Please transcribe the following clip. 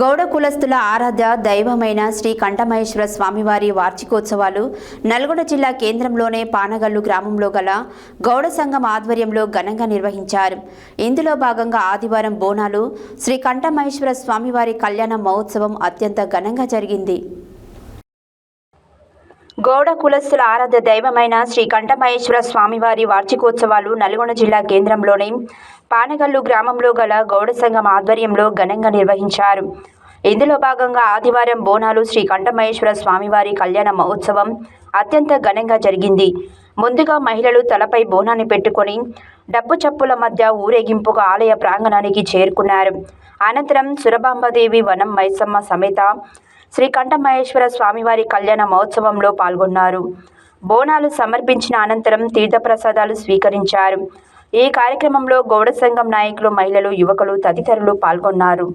గౌడ కులస్తుల ఆరాధ్య దైవమైన శ్రీ కంఠమహేశ్వర స్వామివారి వార్షికోత్సవాలు నల్గొండ జిల్లా కేంద్రంలోనే పానగల్లు గ్రామంలో గల గౌడ సంఘం ఆధ్వర్యంలో ఘనంగా నిర్వహించారు. ఇందులో భాగంగా ఆదివారం బోనాలు శ్రీ కంఠమహేశ్వర స్వామివారి కళ్యాణ మహోత్సవం అత్యంత ఘనంగా జరిగింది. గౌడ కులస్తుల ఆరాధ దైవమైన శ్రీ కంఠమహేశ్వర స్వామివారి వార్షికోత్సవాలు నల్గొండ జిల్లా కేంద్రంలోని పానగల్లు గ్రామంలో గల గౌడ సంఘం ఆధ్వర్యంలో ఘనంగా నిర్వహించారు. ఇందులో భాగంగా ఆదివారం బోనాలు శ్రీ కంఠమహేశ్వర స్వామివారి కళ్యాణ మహోత్సవం అత్యంత ఘనంగా జరిగింది. ముందుగా మహిళలు తలపై బోనాన్ని పెట్టుకొని డప్పు చప్పుల మధ్య ఊరేగింపుగా ఆలయ ప్రాంగణానికి చేరుకున్నారు. అనంతరం సురభాంబదేవి వనం మైసమ్మ సమేత శ్రీ కంఠమహేశ్వర స్వామివారి కళ్యాణ మహోత్సవంలో పాల్గొన్నారు. బోనాలు సమర్పించిన అనంతరం తీర్థప్రసాదాలు స్వీకరించారు. ఈ కార్యక్రమంలో గౌడ సంఘం నాయకులు మహిళలు యువకులు తదితరులు పాల్గొన్నారు.